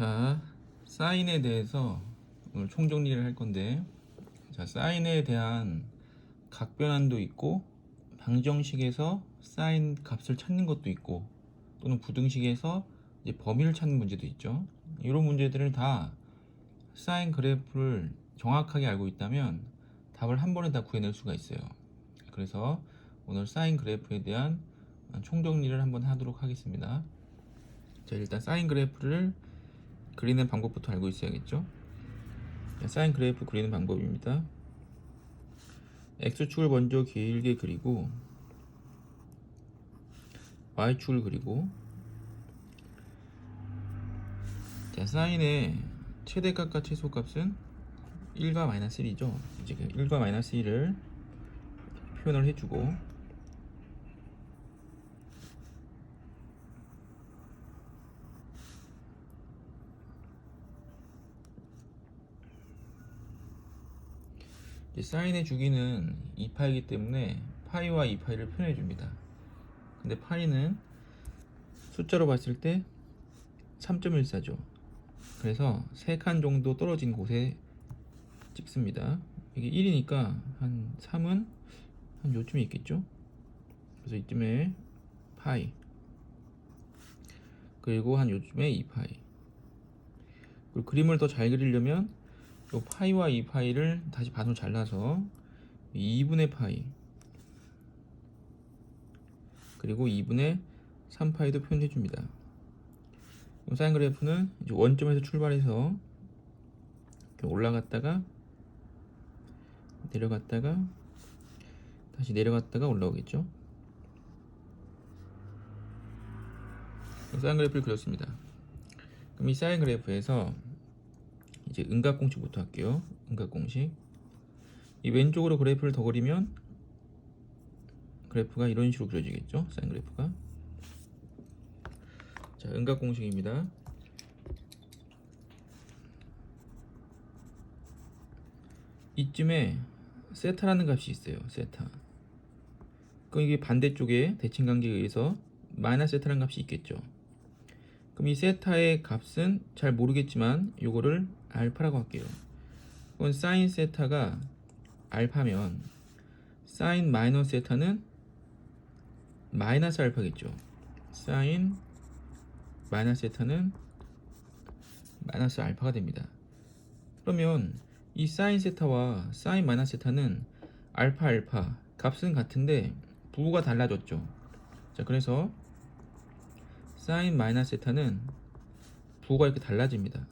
자, 사인에 대해서 오늘 총정리를 할 건데, 자, 사인에 대한 각 변환도 있고, 방정식에서 사인 값을 찾는 것도 있고, 또는 부등식에서 이제 범위를 찾는 문제도 있죠. 이런 문제들을 다 사인 그래프를 정확하게 알고 있다면 답을 한 번에 다 구해낼 수가 있어요. 그래서 오늘 사인 그래프에 대한 총정리를 한번 하도록 하겠습니다. 자, 일단 사인 그래프를 그리는 방법부터 알고 있어야겠죠. 자, 사인 그래프 그리는 방법입니다. x축을 먼저 길게 그리고 y축을 그리고 자, 사인의 최대값과 최소값은 1과 마이너스 1이죠. 이제 그 1과 마이너스 1을 표현을 해주고 사인의 주기는 2파이기 때문에 파이와 2파이를 표현해 줍니다. 근데 파이는 숫자로 봤을 때 3.14죠. 그래서 3칸 정도 떨어진 곳에 찍습니다. 이게 1이니까 한 3은 한 요쯤에 있겠죠. 그래서 이쯤에 파이 그리고 한 요쯤에 2파이 그리고 그림을 더 잘 그리려면 요 파이와 2파이를 다시 반으로 잘라서 2분의 파이 그리고 2분의 3파이도 표현해 줍니다. 사인 그래프는 원점에서 출발해서 올라갔다가 내려갔다가 다시 내려갔다가 올라오겠죠. 사인 그래프를 그렸습니다. 그럼 이 사인 그래프에서 이제 음각 공식부터 할게요. 음각 공식. 이 왼쪽으로 그래프를 더 그리면 그래프가 이런 식으로 그려지겠죠. 사인 그래프가. 자, 음각 공식입니다. 이쯤에 세타라는 값이 있어요. 세타. 그럼 이게 반대쪽에 대칭 관계에 의해서 마이너스 세타라는 값이 있겠죠. 그럼 이 세타의 값은 잘 모르겠지만 요거를 알파라고 할게요. 그건 사인 세타가 알파면 사인 마이너스 세타는 마이너스 알파겠죠. 사인 마이너스 세타는 마이너스 알파가 됩니다. 그러면 이 사인 세타와 사인 마이너스 세타는 알파 알파 값은 같은데 부호가 달라졌죠. 자, 그래서 사인 마이너스 세타는 부호가 이렇게 달라집니다.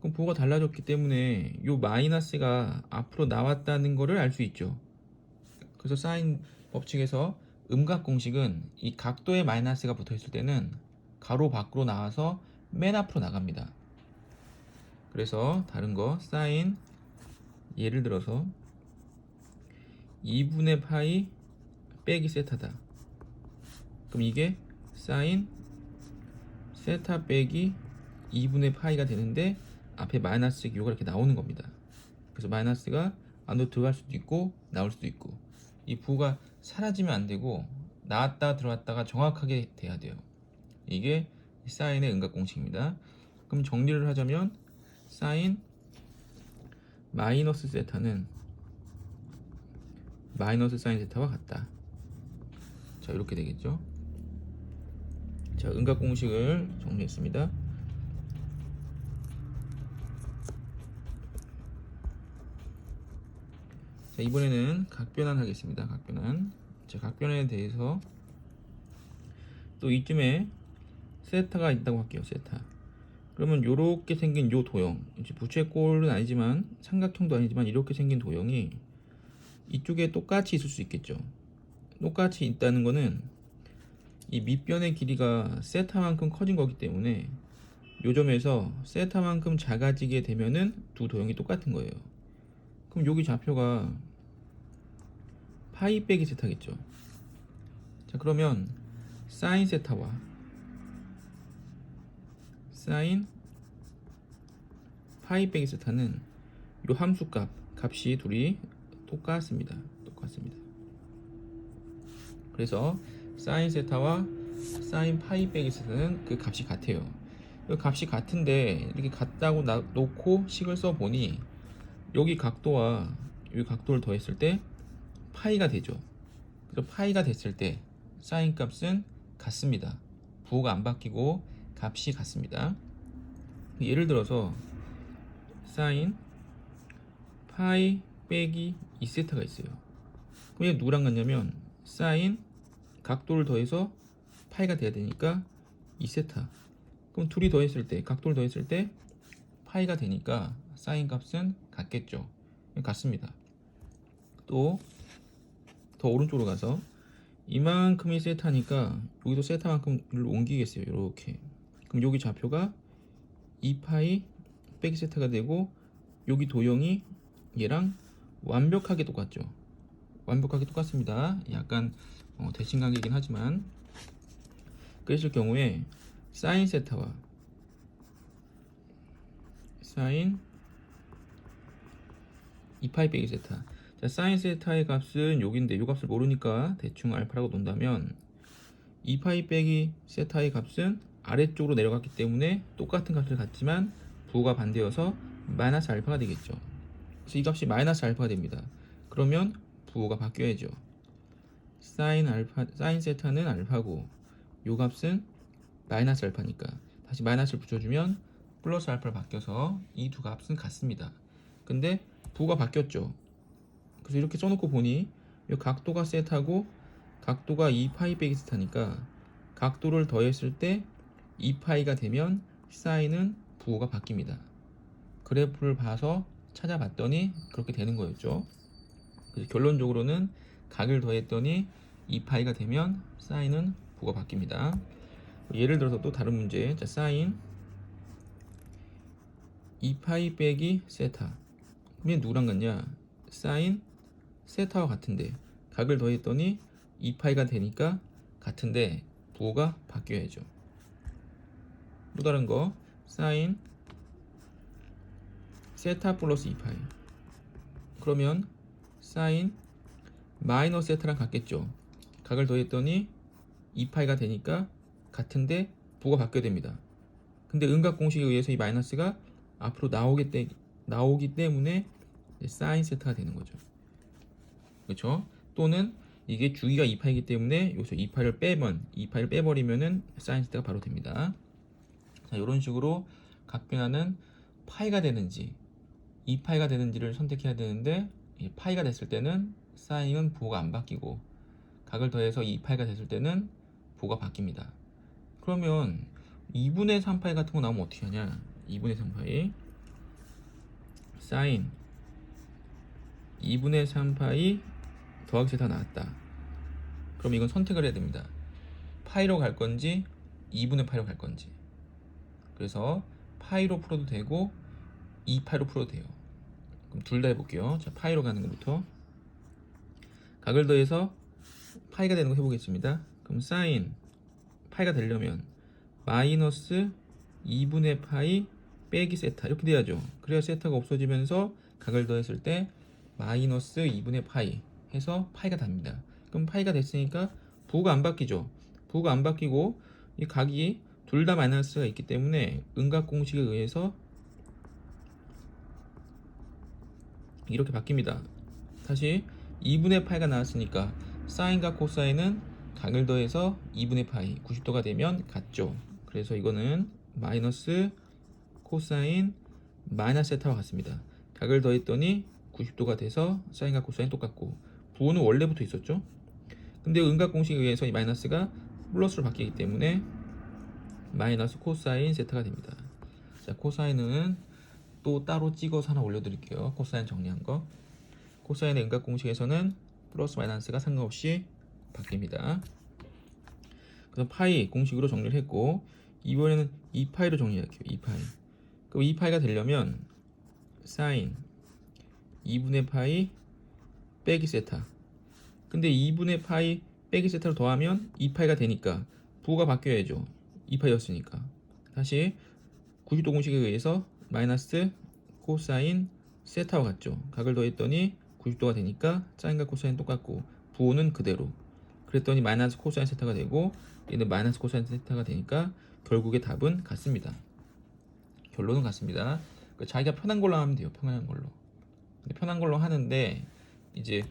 그럼 부호가 달라졌기 때문에 이 마이너스가 앞으로 나왔다는 것을 알 수 있죠. 그래서 사인 법칙에서 음각 공식은 이 각도에 마이너스가 붙어 있을 때는 가로 밖으로 나와서 맨 앞으로 나갑니다. 그래서 다른 거 사인 예를 들어서 2분의 파이 빼기 세타다. 그럼 이게 사인 세타 빼기 2분의 파이가 되는데 앞에 마이너스 기호가 이렇게 나오는 겁니다. 그래서 마이너스가 안으로 들어갈 수도 있고 나올 수도 있고 이 부가 사라지면 안 되고 나왔다 들어왔다가 정확하게 돼야 돼요. 이게 사인의 음각 공식입니다. 그럼 정리를 하자면 사인 마이너스 세타는 마이너스 사인 세타와 같다. 자 이렇게 되겠죠. 자 음각 공식을 정리했습니다. 자 이번에는 각변환 하겠습니다. 각변환. 자 각변환에 대해서 또 이쯤에 세타가 있다고 할게요. 세타. 그러면 이렇게 생긴 요 도형, 이제 부채 꼴은 아니지만 삼각형도 아니지만 이렇게 생긴 도형이 이쪽에 똑같이 있을 수 있겠죠. 똑같이 있다는 거는 이 밑변의 길이가 세타만큼 커진 거기 때문에 요 점에서 세타만큼 작아지게 되면은 두 도형이 똑같은 거예요. 그럼 여기 좌표가 파이 빼기 세타겠죠. 자 그러면 사인 세타와 사인 파이 빼기 세타는 요 함수값 값이 둘이 똑같습니다. 똑같습니다. 그래서 사인 세타와 사인 파이 빼기 세타는 그 값이 같아요. 이 값이 같은데 이렇게 같다고 나- 놓고 식을 써 보니 여기 각도와 여기 각도를 더했을 때 파이가 되죠. 그래서 파이가 됐을 때 사인 값은 같습니다. 부호가 안 바뀌고 값이 같습니다. 예를 들어서 사인 파이 빼기 2세타가 있어요. 그럼 이게 누구랑 같냐면 사인 각도를 더해서 파이가 돼야 되니까 2세타. 그럼 둘이 더했을 때 각도를 더했을 때 파이가 되니까 사인 값은 같겠죠. 같습니다. 또 더 오른쪽으로 가서 이만큼이 세타니까 여기도 세타만큼을 옮기겠어요. 이렇게. 그럼 여기 좌표가 2파이 빼기 세타가 되고 여기 도형이 얘랑 완벽하게 똑같죠. 완벽하게 똑같습니다. 약간 어, 대칭 관계이긴 하지만 그랬을 경우에 사인 세타와 사인 2파이 빼기 세타 자, 사인 세타의 값은 여기인데 이 값을 모르니까 대충 알파라고 놓는다면 2파이 빼기 세타의 값은 아래쪽으로 내려갔기 때문에 똑같은 값을 갖지만 부호가 반대여서 마이너스 알파가 되겠죠. 그래서 이 값이 마이너스 알파가 됩니다. 그러면 부호가 바뀌어야죠. 사인 알파 사인 세타는 알파고 요 값은 마이너스 알파니까 다시 마이너스를 붙여주면 플러스 알파로 바뀌어서 이 두 값은 같습니다. 근데 부호가 바뀌었죠. 그래서 이렇게 써놓고 보니 이 각도가 세타고 각도가 2파이 빼기 세타니까 각도를 더했을 때 2파이가 되면 사인은 부호가 바뀝니다. 그래프를 봐서 찾아봤더니 그렇게 되는 거였죠. 결론적으로는 각을 더했더니 2파이가 되면 사인은 부호가 바뀝니다. 예를 들어서 또 다른 문제. 자, 사인 2파이 빼기 세타. 그러면 누구랑 같냐? 사인 세타와 같은데 각을 더했더니 2파이가 되니까 같은데 부호가 바뀌어야죠. 또 다른 거 사인 세타 플러스 2파이 그러면 사인 마이너스 세타랑 같겠죠. 각을 더했더니 2파이가 되니까 같은데 부호가 바뀌어야 됩니다. 근데 음각 공식에 의해서 이 마이너스가 앞으로 나오기, 때, 나오기 때문에 사인 세타가 되는 거죠. 그렇죠? 또는 이게 주기가 2파이기 때문에 여기서 2파이를 빼면 2파이를 빼버리면은 사인 세타가 바로 됩니다. 자, 이런 식으로 각 변화는 파이가 되는지 2파이가 되는지를 선택해야 되는데 이 파이가 됐을 때는 사인은 부호가 안 바뀌고 각을 더해서 2파이가 됐을 때는 부호가 바뀝니다. 그러면 2분의 3파이 같은 거 나오면 어떻게 하냐? 2분의 3파이 사인 2분의 3파이 더하기 세타 나왔다. 그럼 이건 선택을 해야 됩니다. 파이로 갈 건지 2분의 파이로 갈 건지. 그래서 파이로 풀어도 되고 2파이로 풀어도 돼요. 그럼 둘 다 해볼게요. 자, 파이로 가는 것부터 각을 더해서 파이가 되는 거 해보겠습니다. 그럼 사인 파이가 되려면 마이너스 2분의 파이 빼기 세타 이렇게 돼야죠. 그래야 세타가 없어지면서 각을 더했을 때 마이너스 2분의 파이 해서 파이가 답니다. 그럼 파이가 됐으니까 부호가 안 바뀌죠. 부호가 안 바뀌고 이 각이 둘 다 마이너스가 있기 때문에 음각 공식에 의해서 이렇게 바뀝니다. 다시 2분의 파이가 나왔으니까 사인과 코사인은 각을 더해서 2분의 파이 90도가 되면 같죠. 그래서 이거는 마이너스 코사인 마이너스 세타와 같습니다. 각을 더했더니 90도가 돼서 사인과 코사인 똑같고 부호는 원래부터 있었죠. 근데 음각 공식에 의해서 이 마이너스가 플러스로 바뀌기 때문에 마이너스 코사인 세타가 됩니다. 자, 코사인은 또 따로 찍어서 하나 올려드릴게요. 코사인 정리한 거. 코사인의 음각 공식에서는 플러스 마이너스가 상관없이 바뀝니다. 그래서 파이 공식으로 정리를 했고 이번에는 2파이로 정리할게요. 2파이. 그럼 2파이가 되려면 사인 2분의 파이 빼기 세타. 근데 2분의 파이 빼기 세타로 더하면 2파이가 되니까 부호가 바뀌어야죠. 2파이였으니까. 다시 90도 공식에 의해서 마이너스 코사인 세타와 같죠. 각을 더했더니 90도가 되니까 사인과 코사인 똑같고 부호는 그대로. 그랬더니 마이너스 코사인 세타가 되고 얘는 마이너스 코사인 세타가 되니까 결국의 답은 같습니다. 결론은 같습니다. 그 자기가 편한 걸로 하면 돼요. 편한 걸로. 편한 걸로 하는데 이제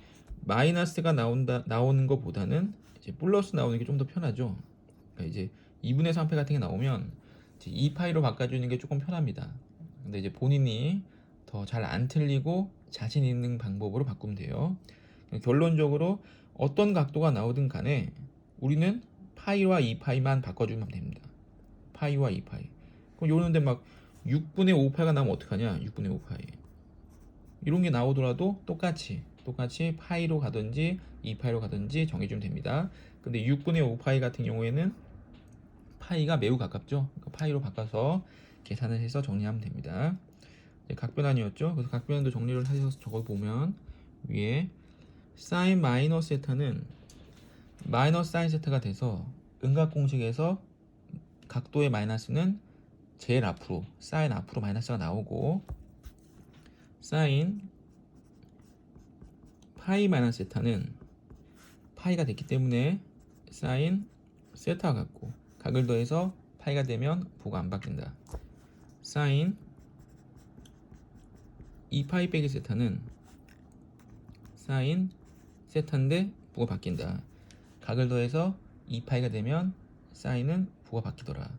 마이너스가 나온다 나오는 것보다는 이제 플러스 나오는 게 좀 더 편하죠. 그러니까 이제 2분의 3패 같은 게 나오면 이제 2파이로 바꿔주는 게 조금 편합니다. 근데 이제 본인이 더 잘 안 틀리고 자신 있는 방법으로 바꾸면 돼요. 결론적으로 어떤 각도가 나오든 간에 우리는 파이와 2파이만 바꿔주면 됩니다. 파이와 2파이. 그럼 요런데 막 6분의 5파이가 나오면 어떡하냐? 6분의 5파이. 이런 게 나오더라도 똑같이 똑같이 파이로 가든지 2파이로 가든지 정해주면 됩니다. 근데 6분의 5파이 같은 경우에는 파이가 매우 가깝죠. 그러니까 파이로 바꿔서 계산을 해서 정리하면 됩니다. 각변환이었죠. 그래서 각변환도 정리를 해서 적어 보면 위에 사인 마이너스 세타는 마이너스 사인 세타가 돼서 음각 공식에서 각도의 마이너스는 제일 앞으로 사인 앞으로 마이너스가 나오고 사인 파이 마이너스 세타는 파이가 됐기 때문에 사인 세타 같고 각을 더해서 파이가 되면 부가 안 바뀐다. 사인 2파이 빼기 세타는 사인 세타인데 부가 바뀐다. 각을 더해서 2파이가 되면 사인은 부가 바뀌더라.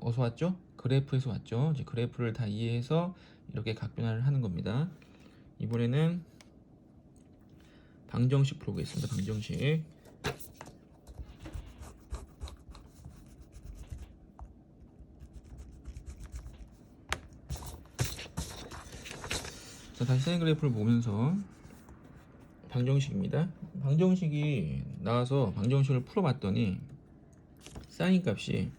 어디서 왔죠? 그래프에서 왔죠. 이제 그래프를 다 이해해서 이렇게 각변화를 하는 겁니다. 이번에는 방정식 풀어보겠습니다. 방정식. 다시 사인 그래프를 보면서 방정식입니다. 방정식이 나와서 방정식을 풀어봤더니 사인 값이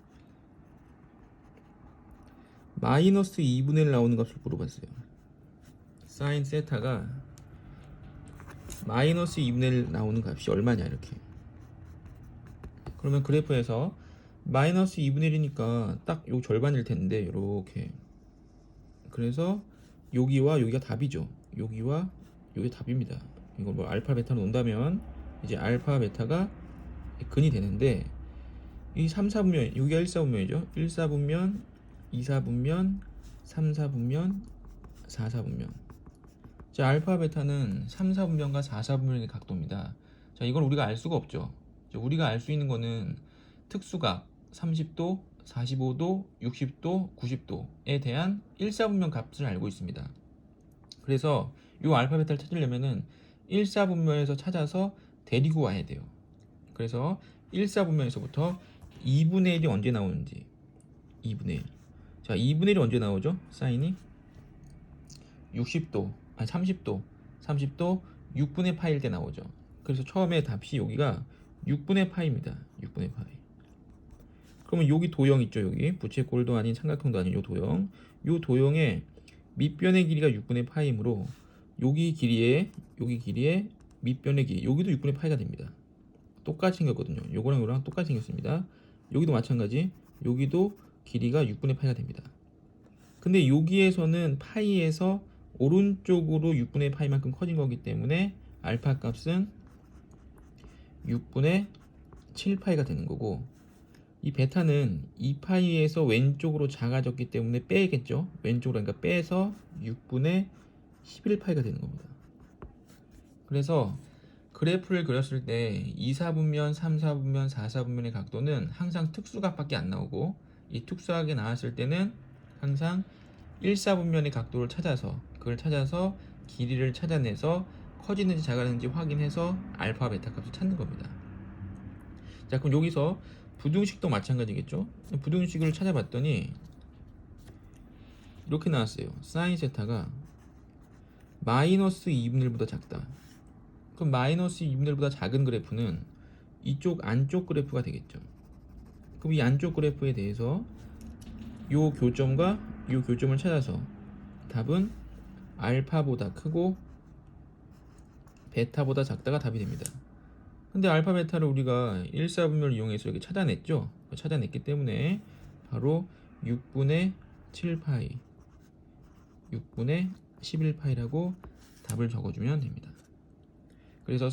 마이너스 2분의 1 나오는 값을 물어봤어요. 사인 세타가 마이너스 2분의 1 나오는 값이 얼마냐 이렇게. 그러면 그래프에서 마이너스 2분의 1이니까 딱 요 절반일 텐데 이렇게. 그래서 여기와 여기가 답이죠. 여기와 여기 답입니다. 이걸 뭐 알파 베타로 논다면 이제 알파 베타가 근이 되는데 이 3, 4분면 여기가 1, 4분면이죠. 1, 4분면, 2, 4분면, 3, 4분면, 4, 4분면. 자, 알파 베타는 3, 4분면과 4, 4분면의 각도입니다. 자, 이걸 우리가 알 수가 없죠. 자, 우리가 알 수 있는 거는 특수각 30도, 45도, 60도, 90도에 대한 1, 4분면 값을 알고 있습니다. 그래서 이 알파 베타를 찾으려면은 1, 4분면에서 찾아서 데리고 와야 돼요. 그래서 1, 4분면에서부터 2분의 1이 언제 나오는지 2분의 1. 자, 2분의 1이 언제 나오죠? 사인이 60도, 아니 30도, 30도 6분의 파일 때 나오죠. 그래서 처음에 답이 여기가 6분의 파입니다. 6분의 파이. 그러면 여기 도형 있죠, 여기 부채꼴도 아닌 삼각형도 아닌 요 도형. 요 도형의 밑변의 길이가 6분의 파이므로 여기 길이에 여기 길이에 밑변의 길이 여기도 6분의 파이가 됩니다. 똑같이 생겼거든요. 요거랑 요거랑 똑같이 생겼습니다. 여기도 마찬가지. 여기도 길이가 6분의 파이가 됩니다. 근데 여기에서는 파이에서 오른쪽으로 6분의 파이만큼 커진 거기 때문에 알파 값은 6분의 7파이가 되는 거고 이 베타는 2파이에서 왼쪽으로 작아졌기 때문에 빼겠죠. 왼쪽으로 그러니까 빼서 6분의 11파이가 되는 겁니다. 그래서 그래프를 그렸을 때 2, 4분면, 3, 4분면, 4, 4분면의 각도는 항상 특수각밖에 안 나오고 이 특수하게 나왔을 때는 항상 1, 4분면의 각도를 찾아서 그걸 찾아서 길이를 찾아내서 커지는지 작아지는지 확인해서 알파 베타 값을 찾는 겁니다. 자 그럼 여기서 부등식도 마찬가지겠죠? 부등식을 찾아봤더니 이렇게 나왔어요. 사인 세타가 마이너스 2분의 1보다 작다. 그럼 마이너스 2분의 1보다 작은 그래프는 이쪽 안쪽 그래프가 되겠죠. 그럼 이 안쪽 그래프에 대해서 요 교점과 요 교점을 찾아서 답은 알파보다 크고 베타보다 작다가 답이 됩니다. 근데 알파 베타를 우리가 1, 4분면을 이용해서 이렇게 찾아냈죠. 찾아냈기 때문에 바로 6분의 7파이 6분의 11파이라고 답을 적어주면 됩니다. 그래서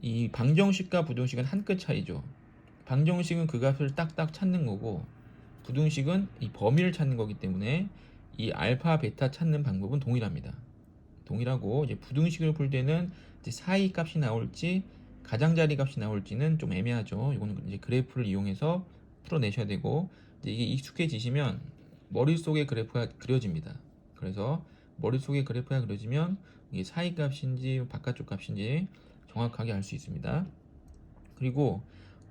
이 방정식과 부등식은 한 끗 차이죠. 방정식은 그 값을 딱딱 찾는 거고 부등식은 이 범위를 찾는 거기 때문에 이 알파 베타 찾는 방법은 동일합니다. 동일하고 이제 부등식을 풀 때는 이제 사이 값이 나올지 가장자리 값이 나올지는 좀 애매하죠. 이거는 이제 그래프를 이용해서 풀어내셔야 되고 이게 익숙해지시면 머릿속에 그래프가 그려집니다. 그래서 머릿속에 그래프가 그려지면 이게 사이 값인지 바깥쪽 값인지 정확하게 알 수 있습니다. 그리고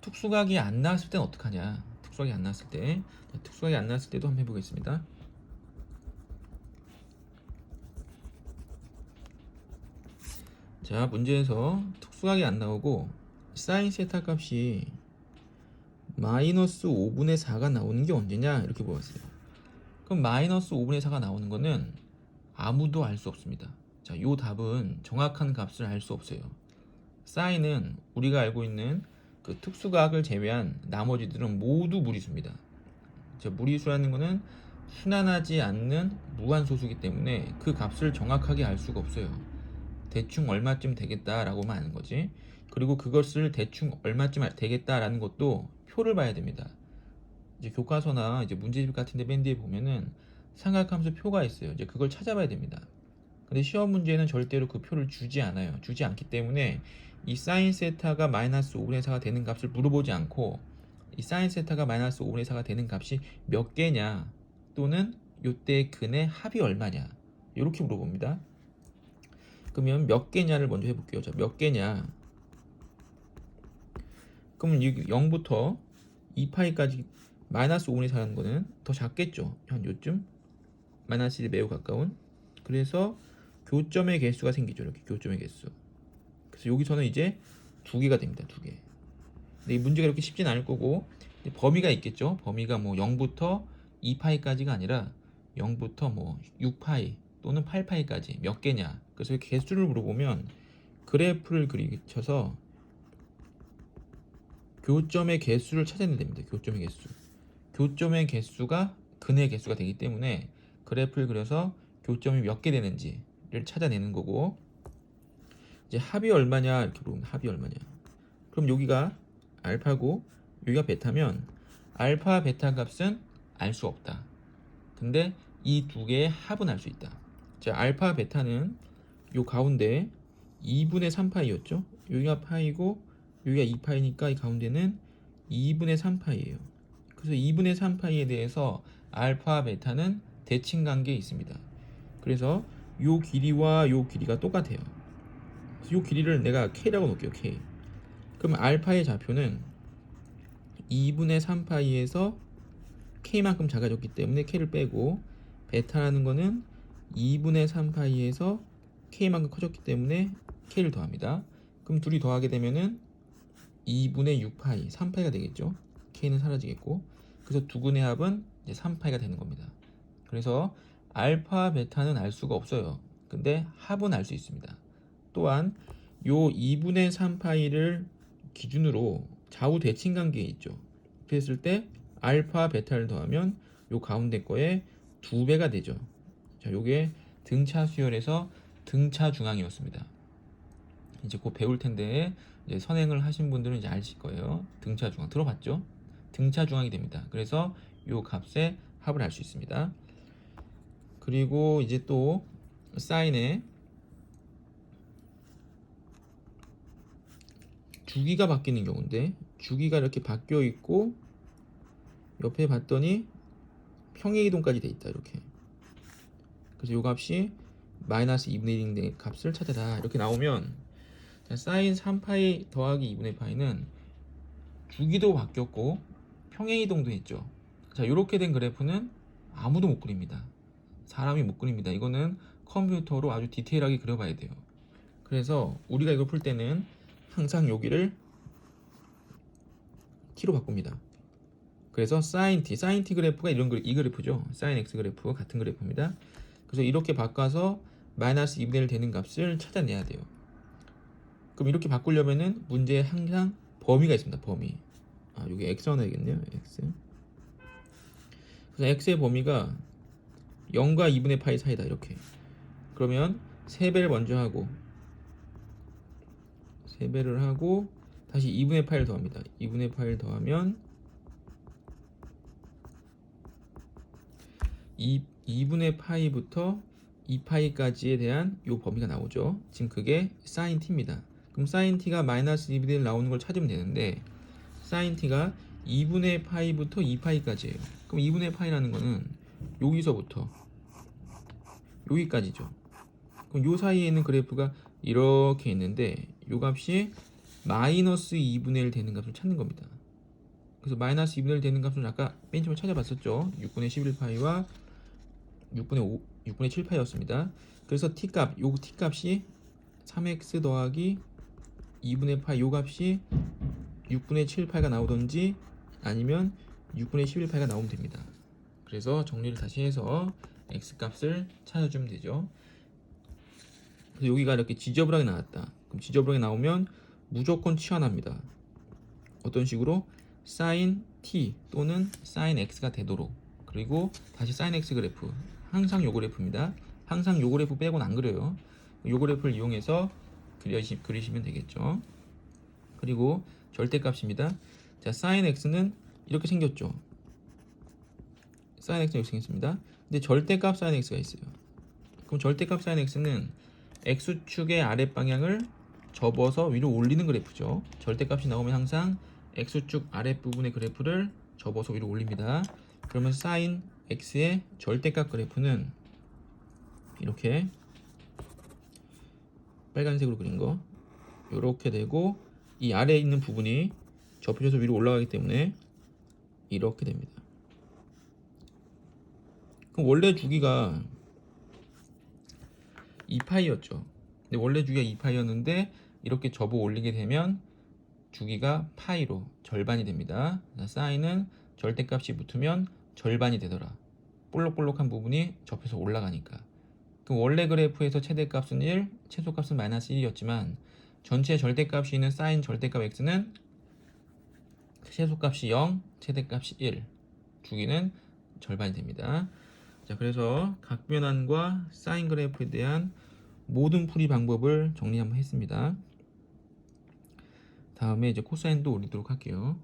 특수각이 안 나왔을 때는 어떡하냐? 특수각이 안 나왔을 때 자, 특수각이 안 나왔을 때도 한번 해보겠습니다. 자 문제에서 특 수각이 안 나오고 사인 세타 값이 마이너스 5분의 4가 나오는 게 언제냐 이렇게 보았어요. 그럼 마이너스 5분의 4가 나오는 거는 아무도 알 수 없습니다. 자, 요 답은 정확한 값을 알 수 없어요. 사인은 우리가 알고 있는 그 특수각을 제외한 나머지들은 모두 무리수입니다. 자, 무리수라는 거는 순환하지 않는 무한소수기 때문에 그 값을 정확하게 알 수가 없어요. 대충 얼마쯤 되겠다라고만 아는 거지. 그리고 그것을 대충 얼마쯤 되겠다라는 것도 표를 봐야 됩니다. 이제 교과서나 이제 문제집 같은데 맨 뒤에 보면은 삼각함수 표가 있어요. 이제 그걸 찾아봐야 됩니다. 근데 시험 문제는 절대로 그 표를 주지 않아요. 주지 않기 때문에 이 사인 세타가 마이너스 5분의 4가 되는 값을 물어보지 않고 이 사인 세타가 마이너스 5분의 4가 되는 값이 몇 개냐 또는 요때 근의 합이 얼마냐 이렇게 물어봅니다. 그러면 몇 개냐를 먼저 해볼게요. 자, 몇 개냐? 그러면 이 0부터 2파이까지 마이너스 5분의 4라는 거는 더 작겠죠. 한 요쯤 마이너스 1에 매우 가까운. 그래서 교점의 개수가 생기죠. 이렇게 교점의 개수. 그래서 여기서는 이제 두 개가 됩니다. 두 개. 근데 이 문제가 이렇게 쉽진 않을 거고 범위가 있겠죠. 범위가 뭐 0부터 2파이까지가 아니라 0부터 뭐 6파이 또는 8파이까지 몇 개냐. 그래서 개수를 물어보면 그래프를 그리쳐서 교점의 개수를 찾아내야 됩니다. 교점의 개수. 교점의 개수가 근의 개수가 되기 때문에 그래프를 그려서 교점이 몇 개 되는지를 찾아내는 거고 이제 합이 얼마냐 이렇게 보면 합이 얼마냐. 그럼 여기가 알파고 여기가 베타면 알파 베타 값은 알 수 없다. 근데 이 두 개의 합은 알 수 있다. 자, 알파 베타는 요 가운데 2분의 3파이였죠. 여기가 파이고 여기가 2파이니까 이 가운데는 2분의 3파이예요. 그래서 2분의 3파이에 대해서 알파 베타는 대칭 관계에 있습니다. 그래서 요 길이와 요 길이가 똑같아요. 요 길이를 내가 k라고 놓을게요. k. 그럼 알파의 좌표는 2분의 3파이에서 k만큼 작아졌기 때문에 k를 빼고 베타라는 거는 2분의 3파이에서 k만큼 커졌기 때문에 k를 더합니다. 그럼 둘이 더하게 되면은 2분의 6파이, 3파이가 되겠죠. k는 사라지겠고. 그래서 두 근의 합은 이제 3파이가 되는 겁니다. 그래서 알파, 베타는 알 수가 없어요. 근데 합은 알 수 있습니다. 또한 요 2분의 3파이를 기준으로 좌우 대칭 관계에 있죠. 그랬을 때 알파, 베타를 더하면 요 가운데 거에 두 배가 되죠. 자, 요게 등차 수열에서 등차 중앙이었습니다. 이제 곧 배울 텐데 이제 선행을 하신 분들은 이제 아실 거예요. 등차 중앙 들어봤죠? 등차 중앙이 됩니다. 그래서 요 값의 합을 알 수 있습니다. 그리고 이제 또 사인에 주기가 바뀌는 경우인데 주기가 이렇게 바뀌어 있고 옆에 봤더니 평행 이동까지 돼 있다 이렇게 그래서 요 값이 마이너스 2분의 1의 값을 찾아라. 이렇게 나오면 자, 사인 3파이 더하기 2분의 파이는 주기도 바뀌었고 평행 이동도 했죠. 자 이렇게 된 그래프는 아무도 못 그립니다. 사람이 못 그립니다. 이거는 컴퓨터로 아주 디테일하게 그려봐야 돼요. 그래서 우리가 이걸 풀 때는 항상 여기를 t로 바꿉니다. 그래서 sin t, sin t 그래프가 이런 그래, 이 그래프죠. sin x 그래프 같은 그래프입니다. 그래서 이렇게 바꿔서 마이너스 2분의 1 되는 값을 찾아내야 돼요. 그럼 이렇게 바꾸려면은 문제에 항상 범위가 있습니다. 범위. 아, 여기 x 넣어야겠네요. x. 그래서 x의 범위가 0과 2분의 파이 사이다. 이렇게. 그러면 3배를 먼저 하고 3배를 하고 다시 2분의 파이를 더합니다. 2분의 파이를 더하면 2, 2분의 파이부터 2파이까지에 대한 요 범위가 나오죠. 지금 그게 사인 t입니다. 그럼 사인 t가 마이너스 2분의 1 나오는 걸 찾으면 되는데 사인 t가 2분의 파이부터 2파이까지예요. 그럼 2분의 파이라는 거는 여기서부터 여기까지죠. 그럼 요 사이에 있는 그래프가 이렇게 있는데 요 값이 마이너스 2분의 1 되는 값을 찾는 겁니다. 그래서 마이너스 2분의 1 되는 값은 아까 맨 처음에 찾아봤었죠. 6분의 11파이와 6분의 5, 6분의 7파이였습니다. 그래서 t 값, 요 t 값이 3x 더하기 2분의 파이 요 값이 6분의 7파이가 나오던지 아니면 6분의 11파이가 나오면 됩니다. 그래서 정리를 다시 해서 x 값을 찾아주면 되죠. 그래서 여기가 이렇게 지저분하게 나왔다. 그럼 지저분하게 나오면 무조건 치환합니다. 어떤 식으로 sin t 또는 sin x가 되도록 그리고 다시 sin x 그래프 항상 요 그래프입니다. 항상 요 그래프 빼고는 안 그려요. 요 그래프를 이용해서 그리시, 그리시면 되겠죠. 그리고 절대값입니다. 자, sin x는 이렇게 생겼죠. sin x는 이렇게 생겼습니다. 근데 절대값 sin x가 있어요. 그럼 절대값 sin x는 x축의 아랫 방향을 접어서 위로 올리는 그래프죠. 절대값이 나오면 항상 x축 아랫부분의 그래프를 접어서 위로 올립니다. 그러면 sin x의 절대값 그래프는 이렇게 빨간색으로 그린 거 이렇게 되고 이 아래에 있는 부분이 접혀져서 위로 올라가기 때문에 이렇게 됩니다. 그럼 원래 주기가 2파이였죠. 근데 원래 주기가 2파이였는데 이렇게 접어 올리게 되면 주기가 파이로 절반이 됩니다. 사인은 절대값이 붙으면 절반이 되더라. 볼록볼록한 부분이 접해서 올라가니까. 그 원래 그래프에서 최대값은 1, 최소값은 마이너스 1이었지만 전체 절대값이 있는 사인 절대값 x는 최소값이 0, 최대값이 1. 주기는 절반이 됩니다. 자, 그래서 각 변환과 사인 그래프에 대한 모든 풀이 방법을 정리 한번 했습니다. 다음에 이제 코사인도 올리도록 할게요.